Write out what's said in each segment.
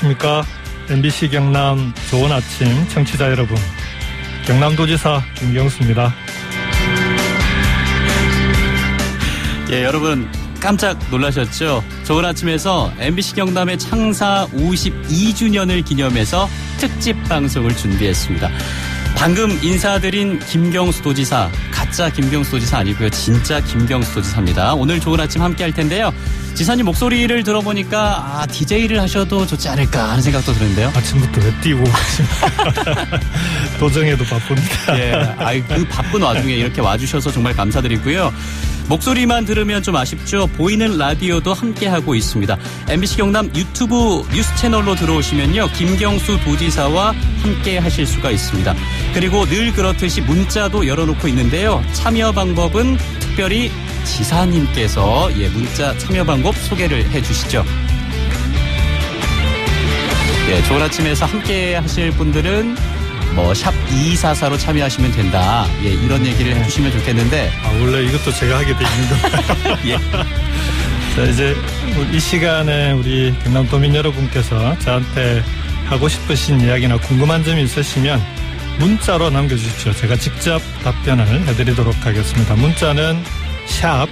안녕하십니까. MBC 경남 좋은 아침 청취자 여러분. 경남도지사 김경수입니다. 예, 여러분 깜짝 놀라셨죠? 좋은 아침에서 MBC 경남의 창사 52주년을 기념해서 특집 방송을 준비했습니다. 방금 인사드린 김경수 도지사, 가짜 김경수 도지사 아니고요. 진짜 김경수 도지사입니다. 오늘 좋은 아침 함께 할 텐데요. 지사님 목소리를 들어보니까 아, DJ를 하셔도 좋지 않을까 하는 생각도 드는데요. 아침부터 왜 뛰고 도정에도 바쁩니다. 예, 아이 그 바쁜 와중에 이렇게 와주셔서 정말 감사드리고요. 목소리만 들으면 좀 아쉽죠. 보이는 라디오도 함께 하고 있습니다. MBC 경남 유튜브 뉴스 채널로 들어오시면요. 김경수 도지사와 함께 하실 수가 있습니다. 그리고 늘 그렇듯이 문자도 열어놓고 있는데요. 참여 방법은 특별히 지사님께서 예, 문자 참여 방법 소개를 해주시죠. 예, 좋은 아침에서 함께 하실 분들은 뭐샵 2244로 참여하시면 된다. 예, 이런 얘기를 해주시면 좋겠는데 아, 원래 이것도 제가 하게 돼 있는 건가요? 예. 자, 이제 이 시간에 우리 경남 도민 여러분께서 저한테 하고 싶으신 이야기나 궁금한 점이 있으시면 문자로 남겨주십시오. 제가 직접 답변을 해드리도록 하겠습니다. 문자는 샵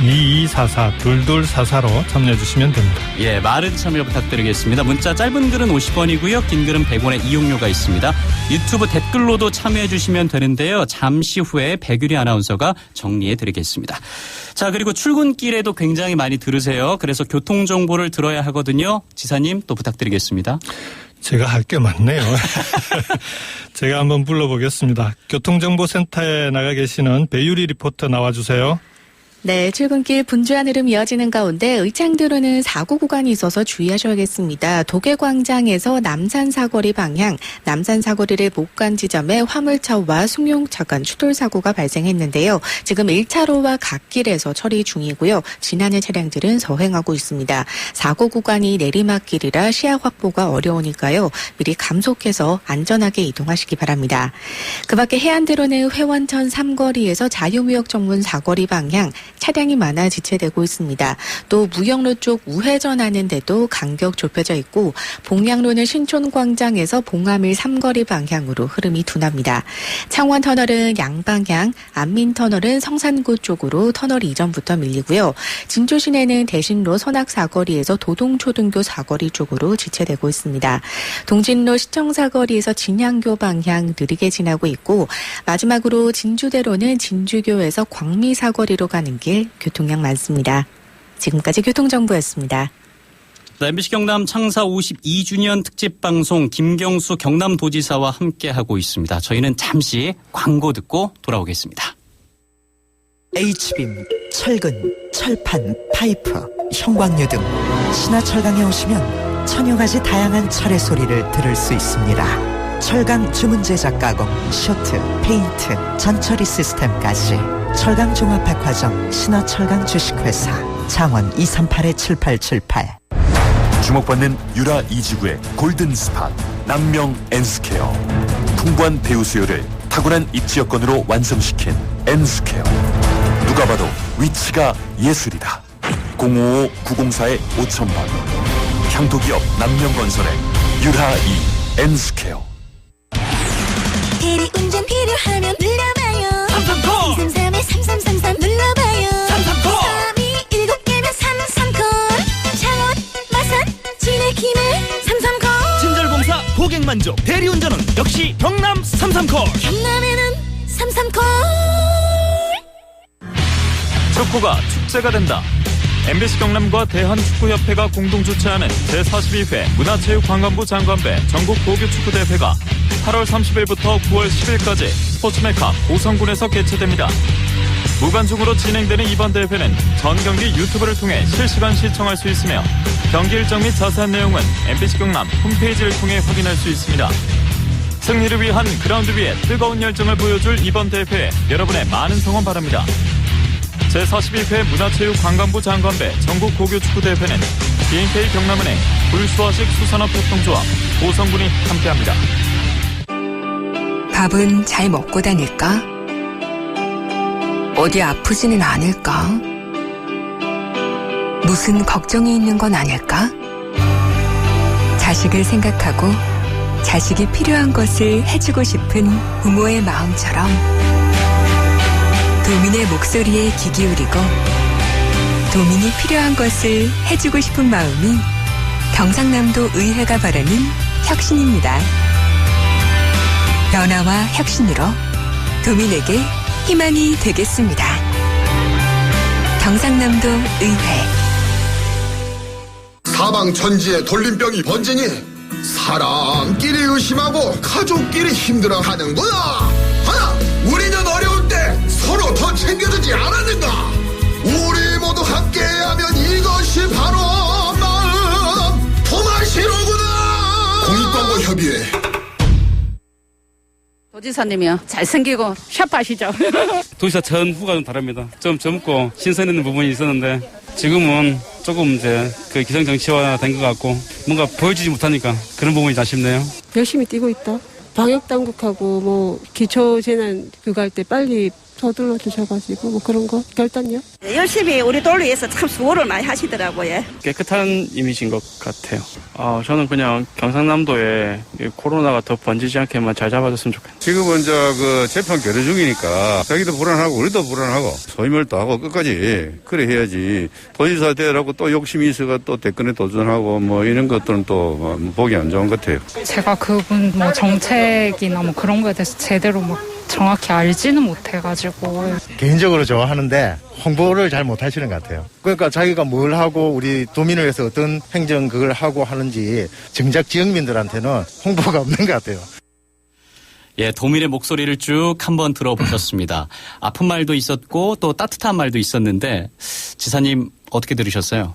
2244 2244로 참여해 주시면 됩니다. 예, 많은 참여 부탁드리겠습니다. 문자 짧은 글은 50원이고요. 긴 글은 100원의 이용료가 있습니다. 유튜브 댓글로도 참여해 주시면 되는데요. 잠시 후에 백유리 아나운서가 정리해 드리겠습니다. 자, 그리고 출근길에도 굉장히 많이 들으세요. 그래서 교통 정보를 들어야 하거든요. 지사님 또 부탁드리겠습니다. 제가 할 게 많네요. 제가 한번 불러보겠습니다. 교통정보센터에 나가 계시는 배유리 리포터 나와주세요. 네, 출근길 분주한 흐름 이어지는 가운데 의창도로는 사고 구간이 있어서 주의하셔야겠습니다. 도계광장에서 남산 사거리 방향, 남산 사거리를 못간 지점에 화물차와 승용차 간 추돌 사고가 발생했는데요. 지금 1차로와 갓길에서 처리 중이고요. 지나는 차량들은 서행하고 있습니다. 사고 구간이 내리막길이라 시야 확보가 어려우니까요. 미리 감속해서 안전하게 이동하시기 바랍니다. 그 밖에 해안대로는 회원천 삼거리에서 자유무역 정문 사거리 방향, 차량이 많아 지체되고 있습니다. 또 무역로 쪽 우회전 하는 데도 간격 좁혀져 있고 봉양로는 신촌광장에서 봉화밀 삼거리 방향으로 흐름이 둔합니다. 창원 터널은 양방향, 안민 터널은 성산구 쪽으로 터널 이전부터 밀리고요. 진주 시내는 대신로 선악 사거리에서 도동초등교 사거리 쪽으로 지체되고 있습니다. 동진로 시청 사거리에서 진양교 방향 느리게 지나고 있고 마지막으로 진주대로는 진주교에서 광미 사거리로 가는 길 교통량 많습니다. 지금까지 교통정보였습니다. MBC 경남 창사 52주년 특집 방송 김경수 경남도지사와 함께하고 있습니다. 저희는 잠시 광고 듣고 돌아오겠습니다. H빔, 철근, 철판, 파이프, 형광류 등 신화철강에 오시면 천여 가지 다양한 철의 소리를 들을 수 있습니다. 철강 주문 제 작 가공, 쇼트, 페인트, 전처리 시스템까지 철강 종합 백화점 신화철강 주식회사 창원 238-7878 주목받는 유라 이지구의 골든 스팟 남명 엔스케어. 풍부한 배우 수요를 탁월한 입지 여건으로 완성시킨 엔스케어. 누가 봐도 위치가 예술이다. 055-904의 5000번 향토기업 남명건설의 유라 이 엔스케어 만족 대리운전은 역시 경남 삼삼콜 경남에는 삼삼콜 축구가 축제가 된다. MBC 경남과 대한축구협회가 공동 주최하는 제42회 문화체육관광부 장관배 전국 보교축구대회가 8월 30일부터 9월 10일까지 스포츠 메카 고성군에서 개최됩니다. 무관중으로 진행되는 이번 대회는 전 경기 유튜브를 통해 실시간 시청할 수 있으며 경기 일정 및 자세한 내용은 MBC 경남 홈페이지를 통해 확인할 수 있습니다. 승리를 위한 그라운드 위에 뜨거운 열정을 보여줄 이번 대회에 여러분의 많은 성원 바랍니다. 제42회 문화체육관광부 장관배 전국 고교 축구대회는 BNK 경남은행 불수화식 수산업 협동조합 고성군이 함께합니다. 밥은 잘 먹고 다닐까? 어디 아프지는 않을까? 무슨 걱정이 있는 건 아닐까? 자식을 생각하고 자식이 필요한 것을 해주고 싶은 부모의 마음처럼 도민의 목소리에 귀 기울이고 도민이 필요한 것을 해주고 싶은 마음이 경상남도 의회가 바라는 혁신입니다. 변화와 혁신으로 도민에게 희망이 되겠습니다. 경상남도 의회 사방 천지에 돌림병이 번지니 사람끼리 의심하고 가족끼리 힘들어하는구나. 하나, 우리는 어려울 때 서로 더 챙겨주지 않았는가? 도지사님이요. 잘생기고 샤프하시죠. 도지사 전 후가 좀 다릅니다. 좀 젊고 신선 있는 부분이 있었는데 지금은 조금 이제 그 기성 정치화 된 것 같고 뭔가 보여주지 못하니까 그런 부분이 아쉽네요. 열심히 뛰고 있다. 방역 당국하고 뭐 기초 재난 그거 할 때 빨리 서둘러 주셔가지고 뭐 그런 거 결단요. 열심히 우리 돌을 위해서 참 수고를 많이 하시더라고요. 깨끗한 이미지인 것 같아요. 아, 저는 그냥 경상남도에 이 코로나가 더 번지지 않게만 잘 잡아줬으면 좋겠어요. 지금은 저 그 재판 결의 중이니까 자기도 불안하고 우리도 불안하고 소임을도 하고 끝까지 그래 해야지 도지사 되라고 또 욕심이 있어가 또 대권에 도전하고 뭐 이런 것들은 또 보기 안 좋은 것 같아요. 제가 그분 뭐 정책이나 뭐 그런 거에 대해서 제대로 막 정확히 알지는 못해가지고 개인적으로 좋아하는데 홍보를 잘 못하시는 것 같아요. 그러니까 자기가 뭘 하고 우리 도민을 위해서 어떤 행정 그걸 하고 하는지 정작 지역민들한테는 홍보가 없는 것 같아요. 예, 도민의 목소리를 쭉 한번 들어보셨습니다. 아픈 말도 있었고 또 따뜻한 말도 있었는데 지사님 어떻게 들으셨어요?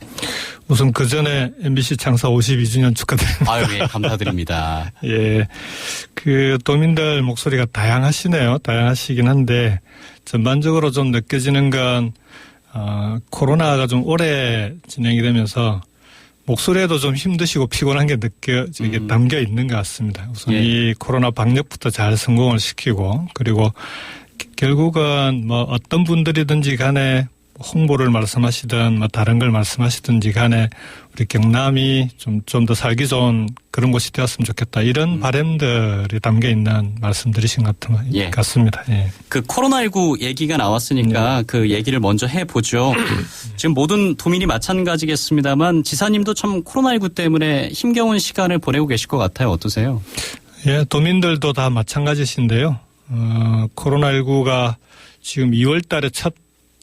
우선 그 전에 MBC 창사 52주년 축하드립니다. 아유, 예, 감사드립니다. 예. 그 도민들 목소리가 다양하시네요. 다양하시긴 한데 전반적으로 좀 느껴지는 건 어, 코로나가 좀 오래 진행이 되면서 목소리에도 좀 힘드시고 피곤한 게 느껴지게 음. 담겨 있는 것 같습니다. 우선 예. 이 코로나 방역부터 잘 성공을 시키고 그리고 기- 결국은 뭐 어떤 분들이든지 간에 홍보를 말씀하시든 뭐 다른 걸 말씀하시든지 간에 우리 경남이 좀 좀 더 살기 좋은 그런 곳이 되었으면 좋겠다 이런 바람들이 담겨 있는 말씀들이신 것 같은 것 예. 같습니다. 예. 그 코로나19 얘기가 나왔으니까 그 얘기를 먼저 해 보죠. 지금 모든 도민이 마찬가지겠습니다만 지사님도 참 코로나19 때문에 힘겨운 시간을 보내고 계실 것 같아요. 어떠세요? 예, 도민들도 다 마찬가지신데요. 어, 코로나19가 지금 2월 달에 첫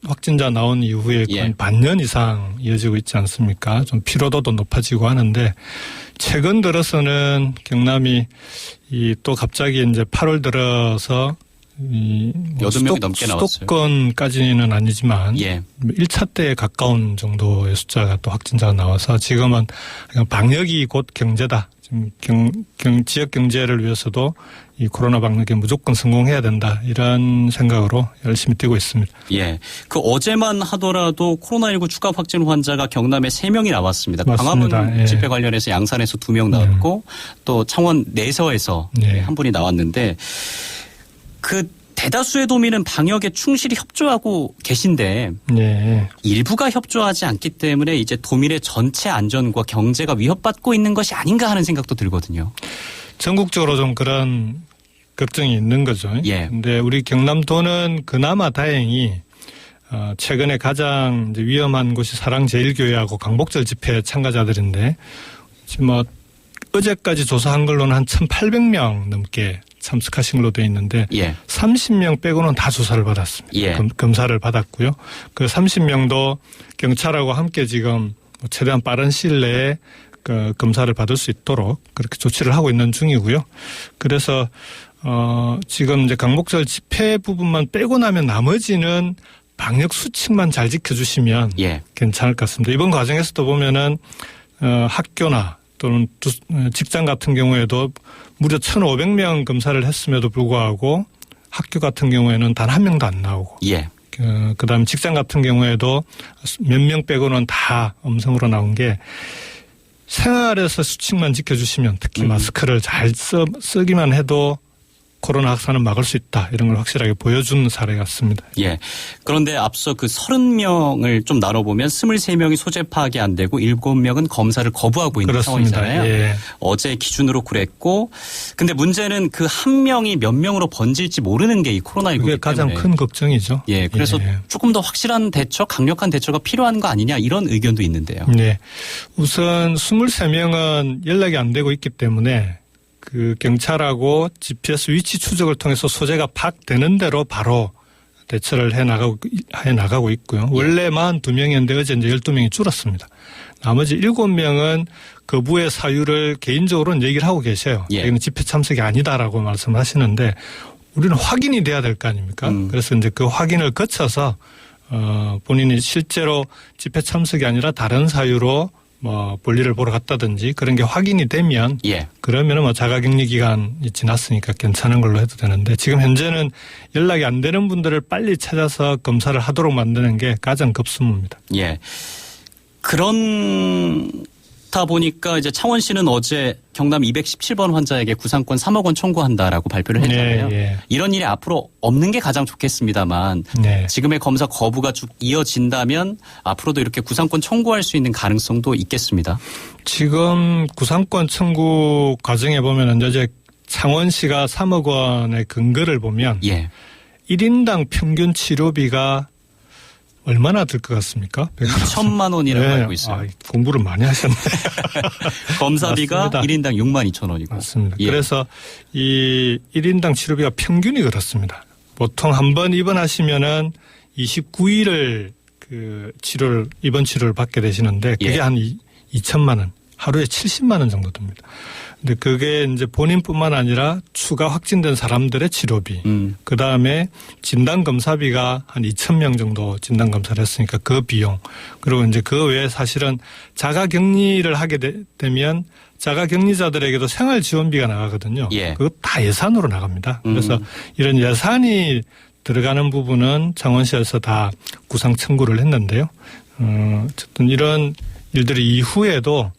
확진자 나온 이후에 예. 거의 반년 이상 이어지고 있지 않습니까? 좀 피로도도 높아지고 하는데 최근 들어서는 경남이 이 또 갑자기 이제 8월 들어서 이뭐 수도- 넘게 나왔어요. 수도권까지는 아니지만 예. 1차 때에 가까운 정도의 숫자가 또 확진자가 나와서 지금은 방역이 곧 경제다. 지금 경, 경, 지역 경제를 위해서도 이 코로나 방역에 무조건 성공해야 된다. 이런 생각으로 열심히 뛰고 있습니다. 예. 그 어제만 하더라도 코로나19 추가 확진 환자가 경남에 3명이 나왔습니다. 맞습니다. 광화문 예. 집회 관련해서 양산에서 2명 나왔고 또 창원 내서에서 네. 한 분이 나왔는데 그 대다수의 도민은 방역에 충실히 협조하고 계신데 예. 일부가 협조하지 않기 때문에 이제 도민의 전체 안전과 경제가 위협받고 있는 것이 아닌가 하는 생각도 들거든요. 전국적으로 좀 그런 걱정이 있는 거죠. 예. 근데 우리 경남도는 그나마 다행히 어, 최근에 가장 위험한 곳이 사랑제일교회하고 강복절 집회 참가자들인데 지금 뭐 어제까지 조사한 걸로는 한 1,800명 넘게 참석하신 걸로 돼 있는데 예. 30명 빼고는 다 조사를 받았습니다. 예. 검, 검사를 받았고요. 그 30명도 경찰하고 함께 지금 뭐 최대한 빠른 시일 내에 그 검사를 받을 수 있도록 그렇게 조치를 하고 있는 중이고요. 그래서 어 지금 이제 강복절 집회 부분만 빼고 나면 나머지는 방역 수칙만 잘 지켜주시면 예. 괜찮을 것 같습니다. 이번 과정에서도 보면은 어, 학교나 또는 직장 같은 경우에도 무려 1,500명 검사를 했음에도 불구하고 학교 같은 경우에는 단 한 명도 안 나오고 예. 그, 그 다음 직장 같은 경우에도 몇 명 빼고는 다 음성으로 나온 게 생활에서 수칙만 지켜주시면 특히 음. 마스크를 잘 써, 쓰기만 해도 코로나 확산을 막을 수 있다 이런 걸 확실하게 보여준 사례 같습니다. 예. 그런데 앞서 그 30명을 좀 나눠보면 23명이 소재 파악이 안 되고 7명은 검사를 거부하고 있는 그렇습니다. 상황이잖아요. 예. 어제 기준으로 그랬고 근데 문제는 그 한 명이 몇 명으로 번질지 모르는 게 이 코로나19기 그게 가장 때문에. 큰 걱정이죠. 예. 그래서 예. 조금 더 확실한 대처, 강력한 대처가 필요한 거 아니냐 이런 의견도 있는데요. 네. 우선 23명은 연락이 안 되고 있기 때문에 그 경찰하고 GPS 위치 추적을 통해서 소재가 파악되는 대로 바로 대처를 해 나가고 해 나가고 있고요. 원래 42명이었는데 어제 이제 12명이 줄었습니다. 나머지 7명은 거부의 사유를 개인적으로는 얘기를 하고 계셔요. 예. 이건 집회 참석이 아니다라고 말씀하시는데 우리는 확인이 돼야 될 거 아닙니까? 그래서 이제 그 확인을 거쳐서 어 본인이 실제로 집회 참석이 아니라 다른 사유로 뭐 볼일을 보러 갔다든지 그런 게 확인이 되면 예. 그러면은 뭐 자가격리 기간이 지났으니까 괜찮은 걸로 해도 되는데 지금 현재는 연락이 안 되는 분들을 빨리 찾아서 검사를 하도록 만드는 게 가장 급선무입니다. 예. 그런 다 보니까 이제 창원시는 어제 경남 217번 환자에게 구상권 3억 원 청구한다라고 발표를 했잖아요. 네, 예. 이런 일이 앞으로 없는 게 가장 좋겠습니다만 네. 지금의 검사 거부가 쭉 이어진다면 앞으로도 이렇게 구상권 청구할 수 있는 가능성도 있겠습니다. 지금 구상권 청구 과정에 보면 이제 창원시가 3억 원의 근거를 보면 예. 1인당 평균 치료비가 얼마나 들 것 같습니까? 2천만 원이라고 네. 알고 있어요. 아, 공부를 많이 하셨네. 검사비가 맞습니다. 1인당 6만 2천 원이고. 맞습니다. 예. 그래서 이 1인당 치료비가 평균이 그렇습니다. 보통 한 번 입원하시면은 29일을 그 치료를 입원 치료를 받게 되시는데 그게 예. 한 2천만 원, 하루에 70만 원 정도 듭니다. 근데 그게 이제 본인뿐만 아니라 추가 확진된 사람들의 치료비, 음. 그 다음에 진단 검사비가 한 2천 명 정도 진단 검사를 했으니까 그 비용, 그리고 이제 그 외에 사실은 자가 격리를 하게 되, 면 자가 격리자들에게도 생활 지원비가 나가거든요. 예. 그거 다 예산으로 나갑니다. 그래서 음. 이런 예산이 들어가는 부분은 창원시에서 다 구상 청구를 했는데요. 어, 어쨌든 이런 일들이 이후에도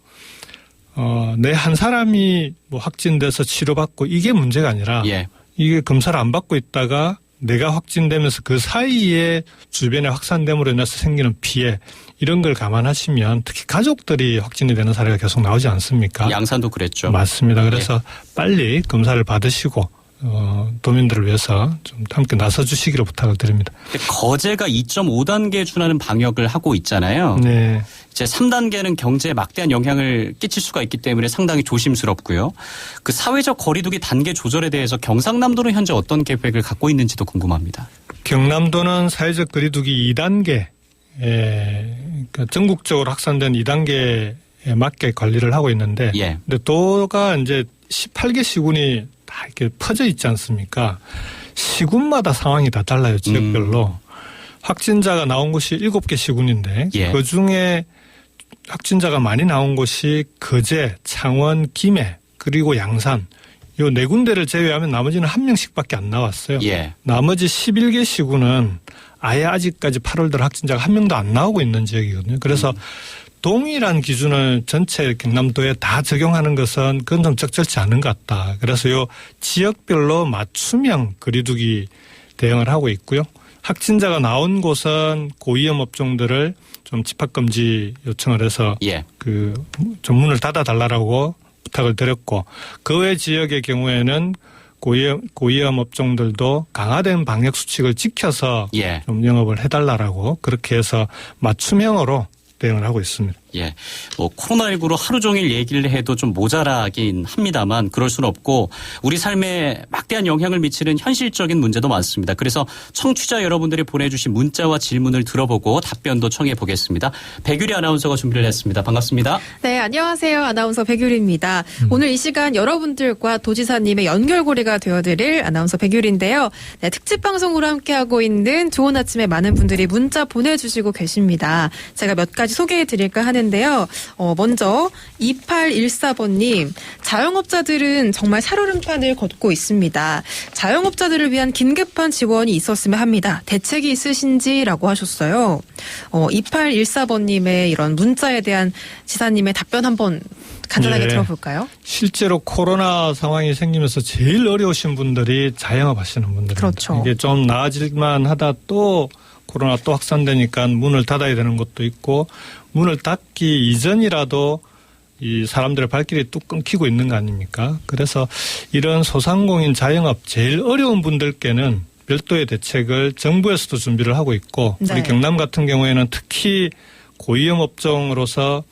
어, 내 한 사람이 뭐 확진돼서 치료받고 이게 문제가 아니라 예. 이게 검사를 안 받고 있다가 내가 확진되면서 그 사이에 주변에 확산됨으로 인해서 생기는 피해 이런 걸 감안하시면 특히 가족들이 확진이 되는 사례가 계속 나오지 않습니까? 양산도 그랬죠. 맞습니다. 그래서 빨리 검사를 받으시고 어, 도민들을 위해서 좀 함께 나서 주시기를 부탁을 드립니다. 거제가 2.5단계 준하는 방역을 하고 있잖아요. 네. 이제 3단계는 경제에 막대한 영향을 끼칠 수가 있기 때문에 상당히 조심스럽고요. 그 사회적 거리두기 단계 조절에 대해서 경상남도는 현재 어떤 계획을 갖고 있는지도 궁금합니다. 경남도는 사회적 거리두기 2단계, 그러니까 전국적으로 확산된 2단계에 맞게 관리를 하고 있는데, 예. 근데 도가 이제 18개 시군이 다 이렇게 퍼져 있지 않습니까? 시군마다 상황이 다 달라요, 지역별로. 확진자가 나온 곳이 7개 시군인데, 예. 그 중에 확진자가 많이 나온 곳이 거제, 창원, 김해, 그리고 양산, 요 네 군데를 제외하면 나머지는 한 명씩밖에 안 나왔어요. 예. 나머지 11개 시군은 아예 아직까지 8월 들 확진자가 한 명도 안 나오고 있는 지역이거든요. 그래서 동일한 기준을 전체 경남도에 다 적용하는 것은 그건 좀 적절치 않은 것 같다. 그래서 요 지역별로 맞춤형 거리두기 대응을 하고 있고요. 확진자가 나온 곳은 고위험 업종들을 좀 집합 금지 요청을 해서 예. 그 전문을 닫아 달라고 부탁을 드렸고 그 외 지역의 경우에는 고위험, 고위험 업종들도 강화된 방역 수칙을 지켜서 예. 좀 영업을 해달라라고 그렇게 해서 맞춤형으로 대응을 하고 있습니다. 예. 뭐 코로나19로 하루 종일 얘기를 해도 좀 모자라긴 합니다만 그럴 수는 없고 우리 삶에 막대한 영향을 미치는 현실적인 문제도 많습니다. 그래서 청취자 여러분들이 보내주신 문자와 질문을 들어보고 답변도 청해 보겠습니다. 백유리 아나운서가 준비를 했습니다. 반갑습니다. 네, 안녕하세요. 아나운서 백유리입니다. 오늘 이 시간 여러분들과 도지사님의 연결고리가 되어드릴 아나운서 백유리인데요. 네, 특집 방송으로 함께하고 있는 좋은 아침에 많은 분들이 문자 보내주시고 계십니다. 제가 몇 가지 소개해 드릴까 하는데 텐데요. 어, 먼저 2814번님, 자영업자들은 정말 살얼음판을 걷고 있습니다. 자영업자들을 위한 긴급한 지원이 있었으면 합니다. 대책이 있으신지라고 하셨어요. 어, 2814번님의 이런 문자에 대한 지사님의 답변 한번 간단하게 예. 들어볼까요? 실제로 코로나 상황이 생기면서 제일 어려우신 분들이 자영업 하시는 분들입니다. 그렇죠. 이게 좀 나아질만 하다 또 코로나 또 확산되니까 문을 닫아야 되는 것도 있고 문을 닫기 이전이라도 이 사람들의 발길이 뚝 끊기고 있는 거 아닙니까? 그래서 이런 소상공인 자영업 제일 어려운 분들께는 별도의 대책을 정부에서도 준비를 하고 있고 네. 우리 경남 같은 경우에는 특히 고위험 업종으로서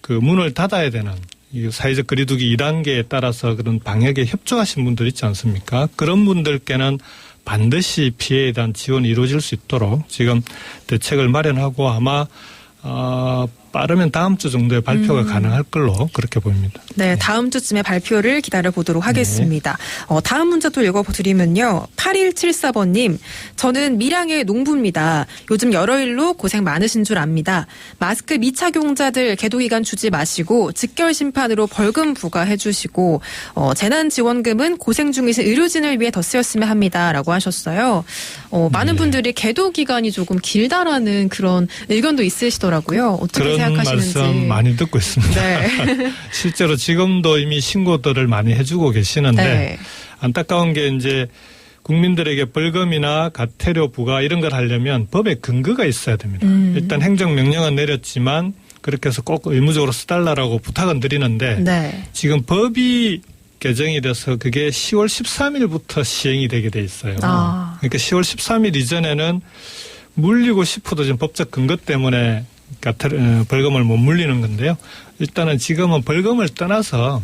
그 문을 닫아야 되는 이 사회적 거리두기 2단계에 따라서 그런 방역에 협조하신 분들 있지 않습니까? 그런 분들께는 반드시 피해에 대한 지원이 이루어질 수 있도록 지금 대책을 마련하고 아마 어, 빠르면 다음 주 정도에 발표가 음. 가능할 걸로 그렇게 보입니다. 네, 다음 주쯤에 발표를 기다려 보도록 하겠습니다. 어, 다음 문자 또 읽어 드리면요. 8174번님, 저는 밀양의 농부입니다. 요즘 여러 일로 고생 많으신 줄 압니다. 마스크 미착용자들 계도 기간 주지 마시고 직결 심판으로 벌금 부과해 주시고 어, 재난 지원금은 고생 중이신 의료진을 위해 더 쓰였으면 합니다. 라고 하셨어요. 어, 많은 분들이 계도 기간이 조금 길다라는 그런 의견도 있으시더라고요. 어떻게 생각하시는지. 말씀 많이 듣고 있습니다. 네. 실제로 지금도 이미 신고들을 많이 해주고 계시는데 네. 안타까운 게 이제 국민들에게 벌금이나 가태료 부과 이런 걸 하려면 법에 근거가 있어야 됩니다. 음. 일단 행정명령은 내렸지만 그렇게 해서 꼭 의무적으로 써달라고 부탁은 드리는데 네. 지금 법이 개정이 돼서 그게 10월 13일부터 시행이 되게 돼 있어요. 아. 그러니까 10월 13일 이전에는 물리고 싶어도 지금 법적 근거 때문에 가태- 어, 벌금을 못 물리는 건데요. 일단은 지금은 벌금을 떠나서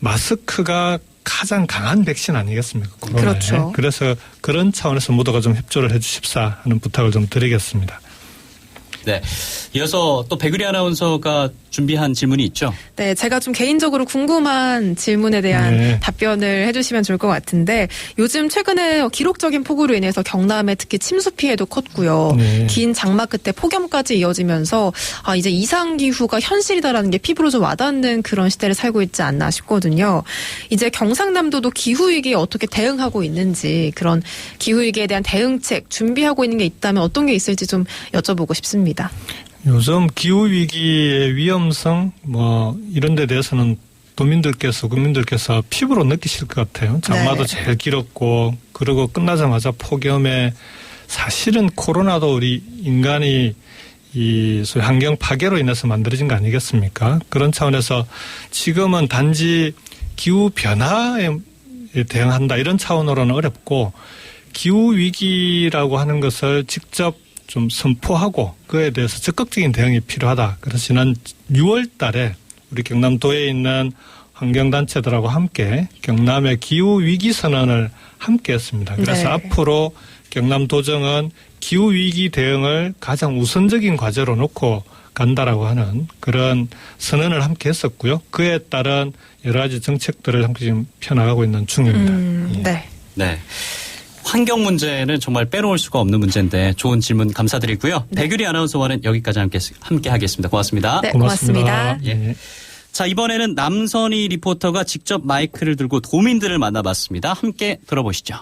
마스크가 가장 강한 백신 아니겠습니까? 코로나에. 그렇죠. 그래서 그런 차원에서 모두가 좀 협조를 해 주십사 하는 부탁을 좀 드리겠습니다. 네. 이어서 또 백유리 아나운서가 준비한 질문이 있죠. 네, 제가 좀 개인적으로 궁금한 질문에 대한 네. 답변을 해주시면 좋을 것 같은데 요즘 최근에 기록적인 폭우로 인해서 경남에 특히 침수 피해도 컸고요. 네. 긴 장마 끝에 폭염까지 이어지면서 아 이제 이상 기후가 현실이다라는 게 피부로 좀 와닿는 그런 시대를 살고 있지 않나 싶거든요. 이제 경상남도도 기후 위기에 어떻게 대응하고 있는지 그런 기후 위기에 대한 대응책 준비하고 있는 게 있다면 어떤 게 있을지 좀 여쭤보고 싶습니다. 요즘 기후 위기의 위험성 뭐 이런 데 대해서는 도민들께서 국민들께서 피부로 느끼실 것 같아요. 장마도 네. 제일 길었고 그리고 끝나자마자 폭염에 사실은 코로나도 우리 인간이 이 소위 환경 파괴로 인해서 만들어진 거 아니겠습니까? 그런 차원에서 지금은 단지 기후 변화에 대응한다 이런 차원으로는 어렵고 기후 위기라고 하는 것을 직접 좀 선포하고 그에 대해서 적극적인 대응이 필요하다. 그래서 지난 6월 달에 우리 경남도에 있는 환경단체들하고 함께 경남의 기후 위기 선언을 함께 했습니다. 그래서 네. 앞으로 경남도정은 기후 위기 대응을 가장 우선적인 과제로 놓고 간다라고 하는 그런 선언을 함께 했었고요. 그에 따른 여러 가지 정책들을 함께 지금 펴나가고 있는 중입니다. 음, 네. 네. 환경 문제는 정말 빼놓을 수가 없는 문제인데 좋은 질문 감사드리고요. 백유리 아나운서와는 여기까지 함께, 함께 하겠습니다. 고맙습니다. 네, 고맙습니다. 고맙습니다. 네. 예. 자, 이번에는 남선희 리포터가 직접 마이크를 들고 도민들을 만나봤습니다. 함께 들어보시죠.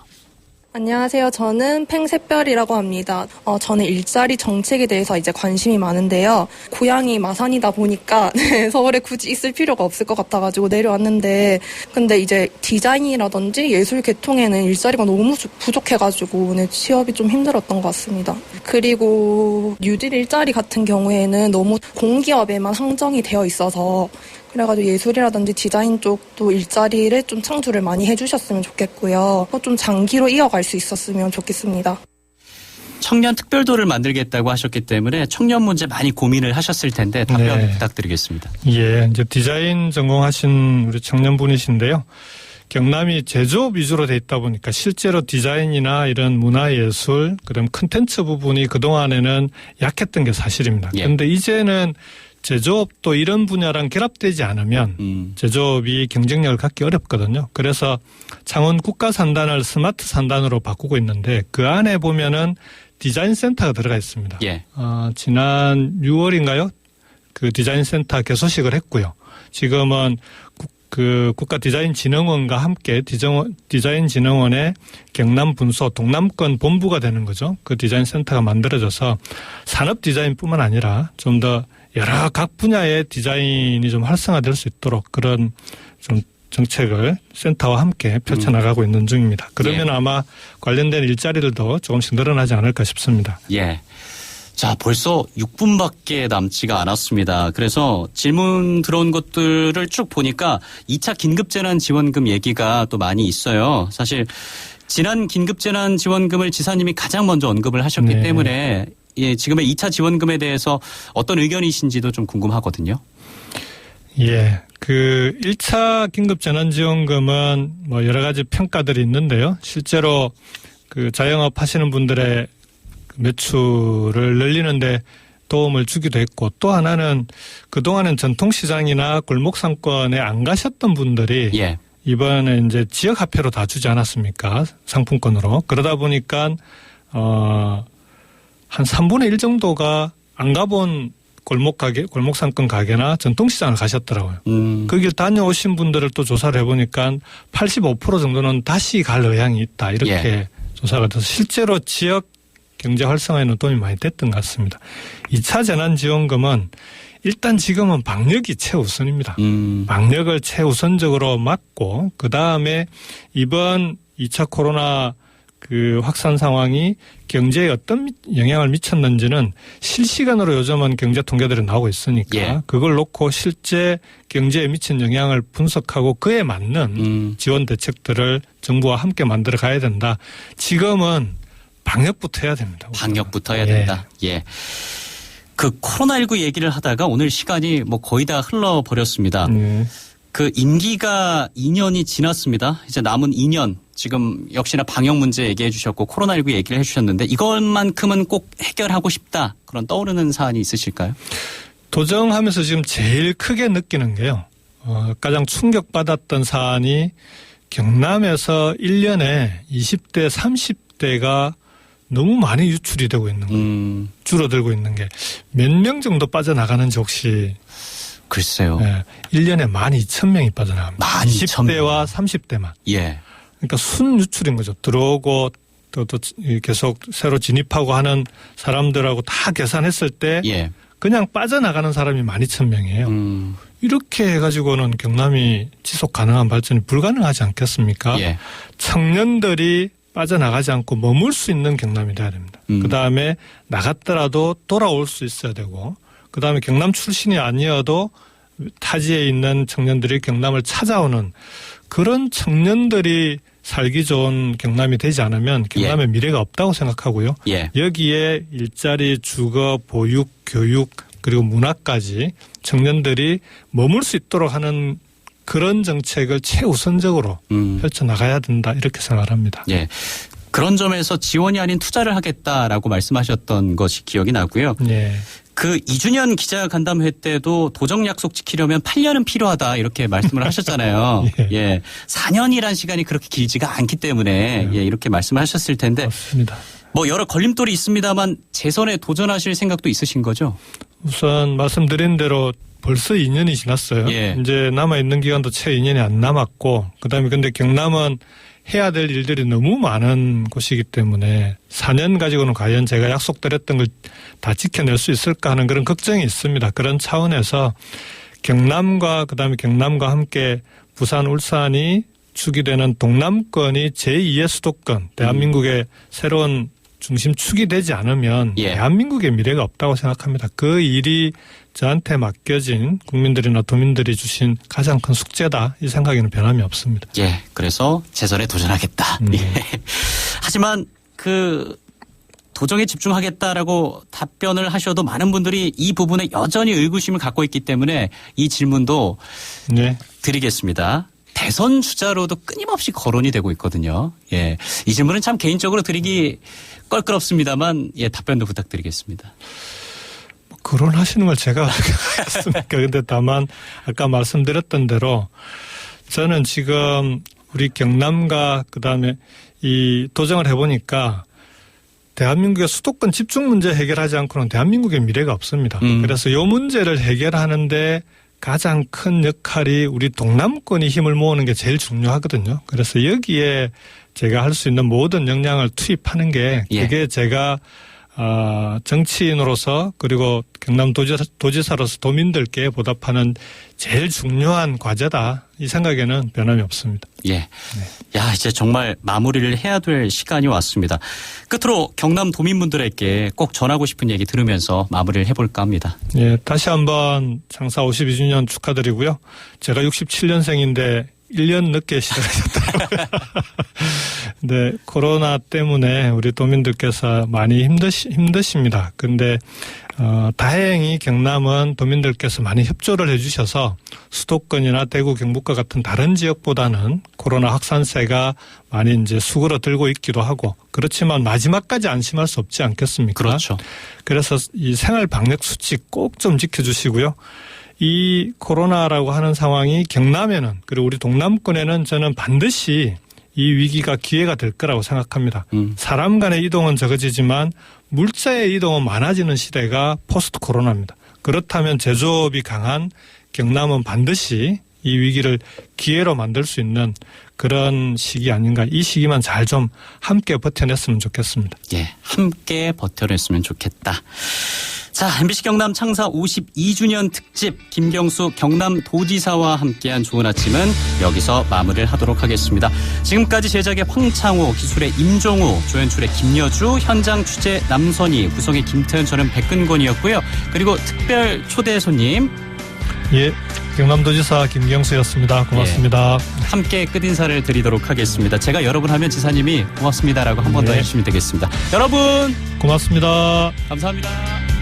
안녕하세요. 저는 팽샛별이라고 합니다. 어, 저는 일자리 정책에 대해서 이제 관심이 많은데요. 고향이 마산이다 보니까 네, 서울에 굳이 있을 필요가 없을 것 같아가지고 내려왔는데, 근데 이제 디자인이라든지 예술 계통에는 일자리가 너무 부- 부족해가지고 네, 취업이 좀 힘들었던 것 같습니다. 그리고 뉴딜 일자리 같은 경우에는 너무 공기업에만 한정이 되어 있어서 그래가지고 예술이라든지 디자인 쪽도 일자리를 좀 창출을 많이 해주셨으면 좋겠고요. 또좀 장기로 이어갈 수 있었으면 좋겠습니다. 청년 특별도를 만들겠다고 하셨기 때문에 청년 문제 많이 고민을 하셨을 텐데 답변 네. 부탁드리겠습니다. 예, 이제 디자인 전공하신 우리 청년분이신데요. 경남이 제조업 위주로 돼 있다 보니까 실제로 디자인이나 이런 문화예술, 그다음 컨텐츠 부분이 그동안에는 약했던 게 사실입니다. 예. 그런데 이제는 제조업도 이런 분야랑 결합되지 않으면 음. 제조업이 경쟁력을 갖기 어렵거든요. 그래서 창원 국가 산단을 스마트 산단으로 바꾸고 있는데 그 안에 보면은 디자인 센터가 들어가 있습니다. 예. 어, 지난 6월인가요? 그 디자인 센터 개소식을 했고요. 지금은 국- 그 국가 디자인 진흥원과 함께 디정- 디자인 진흥원의 경남 분소 동남권 본부가 되는 거죠. 그 디자인 센터가 만들어져서 산업 디자인뿐만 아니라 좀더 여러 각 분야의 디자인이 좀 활성화될 수 있도록 그런 좀 정책을 센터와 함께 펼쳐나가고 있는 중입니다. 그러면 아마 관련된 일자리들도 조금씩 늘어나지 않을까 싶습니다. 예. 자, 벌써 6분밖에 남지가 않았습니다. 그래서 질문 들어온 것들을 쭉 보니까 2차 긴급재난지원금 얘기가 또 많이 있어요. 사실 지난 긴급재난지원금을 지사님이 가장 먼저 언급을 하셨기 네. 때문에 예, 지금의 2차 지원금에 대해서 어떤 의견이신지도 좀 궁금하거든요. 예. 그 1차 긴급 재난 지원금은 뭐 여러 가지 평가들이 있는데요. 실제로 그 자영업 하시는 분들의 그 매출을 늘리는데 도움을 주기도 했고 또 하나는 그동안은 전통시장이나 골목상권에 안 가셨던 분들이 예. 이번에 이제 지역 화폐로 다 주지 않았습니까? 상품권으로. 그러다 보니까 어, 한 3분의 1 정도가 안 가본 골목 가게, 골목 상권 가게나 전통시장을 가셨더라고요. 음. 그길 다녀오신 분들을 또 조사를 해보니까 85% 정도는 다시 갈 의향이 있다. 이렇게 예. 조사가 돼서 실제로 지역 경제 활성화에는 도움이 많이 됐던 것 같습니다. 2차 재난지원금은 일단 지금은 방역이 최우선입니다. 음. 방역을 최우선적으로 막고 그 다음에 이번 2차 코로나 그 확산 상황이 경제에 어떤 미- 영향을 미쳤는지는 실시간으로 요즘은 경제 통계들이 나오고 있으니까 예. 그걸 놓고 실제 경제에 미친 영향을 분석하고 그에 맞는 음. 지원 대책들을 정부와 함께 만들어 가야 된다. 지금은 방역부터 해야 됩니다. 방역부터 해야 예. 된다. 예. 그 코로나19 얘기를 하다가 오늘 시간이 뭐 거의 다 흘러버렸습니다. 네. 그 임기가 2년이 지났습니다. 이제 남은 2년 지금 역시나 방역 문제 얘기해 주셨고 코로나19 얘기를 해 주셨는데 이것만큼은 꼭 해결하고 싶다. 그런 떠오르는 사안이 있으실까요? 도정하면서 지금 제일 크게 느끼는 게요. 어, 가장 충격받았던 사안이 경남에서 1년에 20대, 30대가 너무 많이 유출이 되고 있는 거예요. 음. 줄어들고 있는 게 몇 명 정도 빠져나가는지 혹시 글쎄요. 예, 1년에 12,000명이 빠져나갑니다. 12,000 명. 20대와 30대만. 예. 그러니까 순 유출인 거죠. 들어오고 또, 또 계속 새로 진입하고 하는 사람들하고 다 계산했을 때 예. 그냥 빠져나가는 사람이 12,000명이에요. 음. 이렇게 해가지고는 경남이 지속 가능한 발전이 불가능하지 않겠습니까? 예. 청년들이 빠져나가지 않고 머물 수 있는 경남이 돼야 됩니다. 음. 그 다음에 나갔더라도 돌아올 수 있어야 되고, 그 다음에 경남 출신이 아니어도 타지에 있는 청년들이 경남을 찾아오는 그런 청년들이 살기 좋은 경남이 되지 않으면 경남의 미래가 없다고 생각하고요. 예. 여기에 일자리, 주거, 보육, 교육 그리고 문화까지 청년들이 머물 수 있도록 하는 그런 정책을 최우선적으로 음. 펼쳐 나가야 된다 이렇게 생각합니다. 예. 그런 점에서 지원이 아닌 투자를 하겠다라고 말씀하셨던 것이 기억이 나고요. 예. 그 2주년 기자 간담회 때도 도정 약속 지키려면 8년은 필요하다 이렇게 말씀을 하셨잖아요. 예. 4년이란 시간이 그렇게 길지가 않기 때문에 예, 이렇게 말씀을 하셨을 텐데 네. 맞습니다. 뭐 여러 걸림돌이 있습니다만 재선에 도전하실 생각도 있으신 거죠? 우선 말씀드린 대로 벌써 2년이 지났어요. 예. 이제 남아 있는 기간도 채 2년이 안 남았고 그다음에 근데 경남은 해야 될 일들이 너무 많은 곳이기 때문에 4년 가지고는 과연 제가 약속드렸던 걸 다 지켜낼 수 있을까 하는 그런 걱정이 있습니다. 그런 차원에서 경남과 그다음에 경남과 함께 부산, 울산이 축이 되는 동남권이 제2의 수도권, 대한민국의 새로운 중심축이 되지 않으면 예. 대한민국의 미래가 없다고 생각합니다. 그 일이 저한테 맡겨진 국민들이나 도민들이 주신 가장 큰 숙제다. 이 생각에는 변함이 없습니다. 예. 그래서 재선에 도전하겠다. 음. 예. 하지만 그 도정에 집중하겠다라고 답변을 하셔도 많은 분들이 이 부분에 여전히 의구심을 갖고 있기 때문에 이 질문도 네. 드리겠습니다. 대선 주자로도 끊임없이 거론이 되고 있거든요. 예. 이 질문은 참 개인적으로 드리기 껄끄럽습니다만 예, 답변도 부탁드리겠습니다. 거론하시는 걸 제가 하겠습니까? 근데 다만 아까 말씀드렸던 대로 저는 지금 우리 경남과 그다음에 이 도정을 해보니까 대한민국의 수도권 집중 문제 해결하지 않고는 대한민국의 미래가 없습니다. 그래서 이 문제를 해결하는데 가장 큰 역할이 우리 동남권이 힘을 모으는 게 제일 중요하거든요. 그래서 여기에 제가 할 수 있는 모든 역량을 투입하는 게 예. 그게 제가 어, 정치인으로서 그리고 경남 도지사, 도지사로서 도민들께 보답하는 제일 중요한 과제다. 이 생각에는 변함이 없습니다. 예. 야, 이제 정말 마무리를 해야 될 시간이 왔습니다. 끝으로 경남 도민분들에게 꼭 전하고 싶은 얘기 들으면서 마무리를 해볼까 합니다. 예, 다시 한번 장사 52주년 축하드리고요. 제가 67년생인데 1년 늦게 시작하셨더라고요. 네, 코로나 때문에 우리 도민들께서 많이 힘드시, 힘드십니다. 근데, 어, 다행히 경남은 도민들께서 많이 협조를 해주셔서 수도권이나 대구, 경북과 같은 다른 지역보다는 코로나 확산세가 많이 이제 수그러들고 있기도 하고 그렇지만 마지막까지 안심할 수 없지 않겠습니까? 그렇죠. 그래서 이 생활 방역 수칙 꼭 좀 지켜주시고요. 이 코로나라고 하는 상황이 경남에는 그리고 우리 동남권에는 저는 반드시 이 위기가 기회가 될 거라고 생각합니다. 사람 간의 이동은 적어지지만 물자의 이동은 많아지는 시대가 포스트 코로나입니다. 그렇다면 제조업이 강한 경남은 반드시 이 위기를 기회로 만들 수 있는 그런 시기 아닌가. 이 시기만 잘 좀 함께 버텨냈으면 좋겠습니다. 예, 함께 버텨냈으면 좋겠다. 자, MBC 경남 창사 52주년 특집 김경수 경남 도지사와 함께한 좋은 아침은 여기서 마무리를 하도록 하겠습니다. 지금까지 제작의 황창호, 기술의 임종우, 조연출의 김여주, 현장 취재 남선희, 구성의 김태현, 저는 백근권이었고요. 그리고 특별 초대 손님 예, 경남도지사 김경수였습니다. 고맙습니다. 함께 끝인사를 드리도록 하겠습니다. 제가 여러분 하면 지사님이 고맙습니다라고 한 번더 네. 해주시면 되겠습니다. 여러분 고맙습니다. 감사합니다.